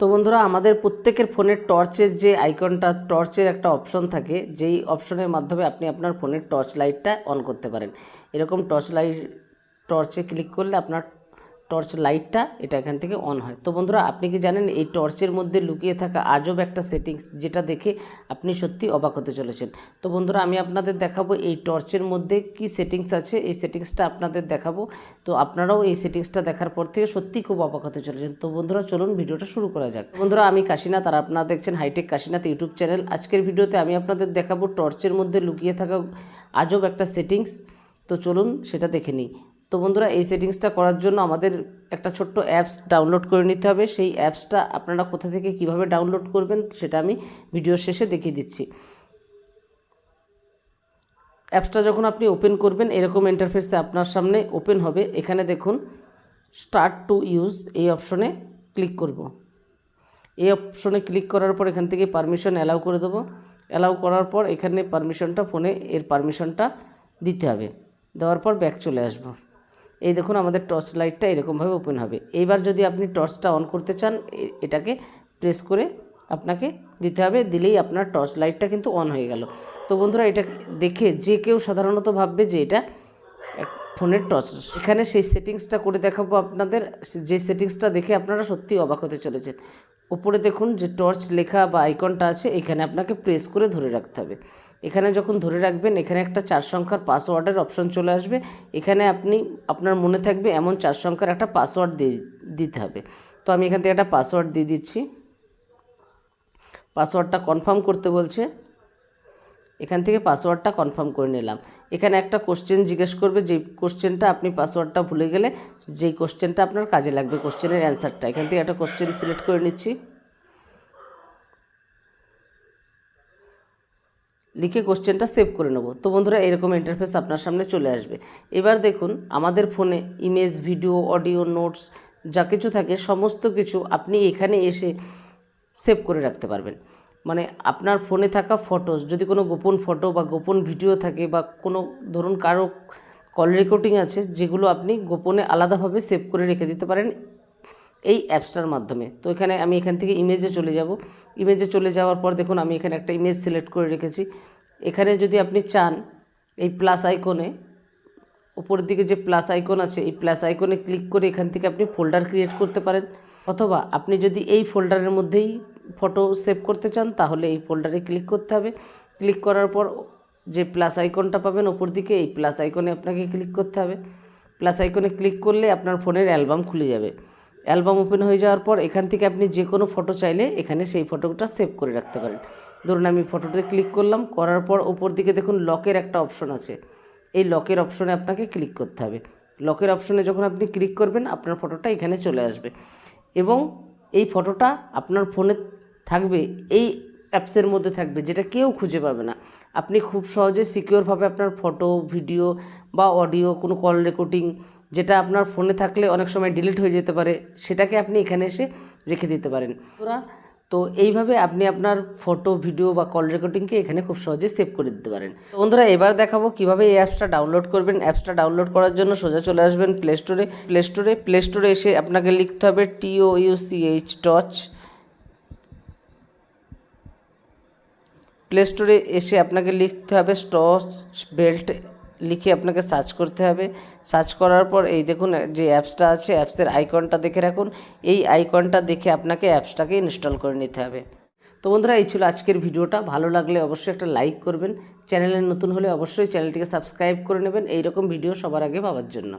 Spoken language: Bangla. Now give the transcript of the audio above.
তো বন্ধুরা, আমাদের প্রত্যেকের ফোনের টর্চের যে আইকনটা, টর্চের একটা অপশন থাকে, যেই অপশনের মাধ্যমে আপনি আপনার ফোনের টর্চ লাইটটা অন করতে পারেন। এরকম টর্চ লাইট, টর্চে ক্লিক করলে আপনার টর্চ লাইটটা এটা এখান থেকে অন হয়। তো বন্ধুরা, আপনি কি জানেন এই টর্চের মধ্যে লুকিয়ে থাকা আজব একটা সেটিংস যেটা দেখে আপনি সত্যি অবাক হতে চলেছেন? তো বন্ধুরা, আমি আপনাদের দেখাবো এই টর্চের মধ্যে কি সেটিংস আছে। এই সেটিংসটা আপনাদের দেখাবো। তো আপনারাও এই সেটিংসটা দেখার পর থেকে সত্যি খুব অবাক হতে চলেছেন। তো বন্ধুরা, চলুন ভিডিওটা শুরু করা যাক। বন্ধুরা, আমি কাশীনাথ আর আপনারা দেখছেন হাইটেক কাশীনাথ ইউটিউব চ্যানেল। আজকের ভিডিওতে আমি আপনাদের দেখাবো টর্চের মধ্যে লুকিয়ে থাকা আজব একটা সেটিংস তো চলুন সেটা দেখে নিই। তো বন্ধুরা, এই সেটিংসটা করার জন্য আমাদের একটা ছোট্ট অ্যাপস ডাউনলোড করে নিতে হবে। সেই অ্যাপসটা আপনারা কোথা থেকে কীভাবে ডাউনলোড করবেন সেটা আমি ভিডিওর শেষে দেখিয়ে দিচ্ছি। অ্যাপসটা যখন আপনি ওপেন করবেন, এরকম ইন্টারফেসে আপনার সামনে ওপেন হবে। এখানে দেখুন স্টার্ট টু ইউজ এই অপশনে ক্লিক করব। এই অপশনে ক্লিক করার পর এখান থেকে পারমিশন অ্যালাউ করে দেবো। অ্যালাউ করার পর এখানে পারমিশনটা ফোনে এর পারমিশনটা দিতে হবে। দেওয়ার পর ব্যাক চলে আসব। এই দেখুন, আমাদের টর্চ লাইটটা এরকমভাবে ওপেন হবে। এইবার যদি আপনি টর্চটা অন করতে চান এটাকে প্রেস করে আপনাকে দিতে হবে। দিলেই আপনার টর্চ লাইটটা কিন্তু অন হয়ে গেল। তো বন্ধুরা, এটা দেখে যে কেউ সাধারণত ভাববে যে এটা ফোনের টর্চ এখানে সেই সেটিংসটা করে দেখাবো আপনাদের। যে সেটিংসটা দেখে আপনারা সত্যি অবাক হতে চলেছেন। উপরে দেখুন যে টর্চ লেখা বা আইকনটা আছে, এখানে আপনাকে প্রেস করে ধরে রাখতে হবে। এখানে যখন ধরে রাখবেন, এখানে একটা চার সংখ্যার পাসওয়ার্ডের অপশন চলে আসবে। এখানে আপনি, আপনার মনে থাকবে এমন চার সংখ্যার একটা পাসওয়ার্ড দিয়ে দিতে হবে। তো আমি এখান থেকে একটা পাসওয়ার্ড দিয়ে দিচ্ছি। পাসওয়ার্ডটা কনফার্ম করতে বলছে। এখান থেকে পাসওয়ার্ডটা কনফার্ম করে নিলাম। এখানে একটা কোশ্চেন জিজ্ঞেস করবে, যে কোশ্চেনটা আপনি পাসওয়ার্ডটা ভুলে গেলে, যেই কোশ্চেনটা আপনার কাজে লাগবে কোশ্চেনের অ্যান্সারটা এখান থেকে একটা কোশ্চেন সিলেক্ট করে নিচ্ছি। লিখে কোশ্চেনটা সেভ করে নেব। তো বন্ধুরা, এরকম ইন্টারফেস আপনার সামনে চলে আসবে। এবার দেখুন, আমাদের ফোনে ইমেজ ভিডিও অডিও নোটস যা কিছু থাকে, সমস্ত কিছু আপনি এখানে এসে সেভ করে রাখতে পারবেন। মানে আপনার ফোনে থাকা ফটোস যদি কোনো গোপন ফটো বা গোপন ভিডিও থাকে বা কোনো, ধরুন কারও কল রেকর্ডিং আছে, যেগুলো আপনি গোপনে আলাদাভাবে সেভ করে রেখে দিতে পারেন এই অ্যাপসটার মাধ্যমে। তো এখানে আমি এখান থেকে ইমেজে চলে যাব। ইমেজে চলে যাওয়ার পর দেখুন আমি এখানে একটা ইমেজ সিলেক্ট করে রেখেছি। এখানে যদি আপনি চান এই প্লাস আইকনে উপরের দিকে যে প্লাস আইকন আছে, এই প্লাস আইকনে ক্লিক করে এখান থেকে আপনি ফোল্ডার ক্রিয়েট করতে পারেন। অথবা আপনি যদি এই ফোল্ডারের মধ্যেই ফটো সেভ করতে চান, তাহলে এই ফোল্ডারে ক্লিক করতে হবে। ক্লিক করার পর যে প্লাস আইকনটা পাবেন, ওপর দিকে এই প্লাস আইকনে আপনাকে ক্লিক করতে হবে। প্লাস আইকনে ক্লিক করলে আপনার ফোনের অ্যালবাম খুলে যাবে। অ্যালবাম ওপেন হয়ে যাওয়ার পর এখান থেকে আপনি যে কোনো ফটো চাইলে এখানে সেই ফটোটা সেভ করে রাখতে পারেন। ধরুন আমি ফটোতে ক্লিক করলাম, করার পর ওপর দিকে দেখুন লকের একটা অপশন আছে। এই লকের অপশনে আপনাকে ক্লিক করতে হবে। লকের অপশনে যখন আপনি ক্লিক করবেন, আপনার ফটোটা এখানে চলে আসবে। এবং এই ফটোটা আপনার ফোনে থাকবে, এই অ্যাপসের মধ্যে থাকবে, যেটা কেউ খুঁজে পাবে না। আপনি খুব সহজে সিকিওরভাবে আপনার ফটো ভিডিও বা অডিও কোনো কল রেকর্ডিং যেটা আপনার ফোনে থাকলে অনেক সময় ডিলিট হয়ে যেতে পারে, সেটাকে আপনি এখানে এসে রেখে দিতে পারেন। ওরা তো এইভাবে আপনি আপনার ফটো ভিডিও বা কল রেকর্ডিংকে এখানে খুব সহজে সেভ করে দিতে পারেন। তো বন্ধুরা, এবার দেখাবো কীভাবে এই অ্যাপসটা ডাউনলোড করবেন। অ্যাপসটা ডাউনলোড করার জন্য সোজা চলে আসবেন প্লে স্টোরে প্লে স্টোরে প্লে স্টোরে এসে আপনাকে লিখতে হবে টিও ইউসিএইচ টচ প্লে স্টোরে এসে আপনাকে লিখতে হবে স্টচ বেল্ট লিখে আপনাকে সার্চ করতে হবে। সার্চ করার পর এই দেখুন যে অ্যাপসটা আছে অ্যাপসের আইকনটা দেখে রাখুন। এই আইকনটা দেখে আপনাকে অ্যাপসটাকে ইনস্টল করে নিতে হবে। তো বন্ধুরা, এই ছিল আজকের ভিডিওটা। ভালো লাগলে অবশ্যই একটা লাইক করবেন। চ্যানেলে নতুন হলে অবশ্যই চ্যানেলটিকে সাবস্ক্রাইব করে নেবেন। এই রকম ভিডিও সবার আগে পাওয়ার জন্য।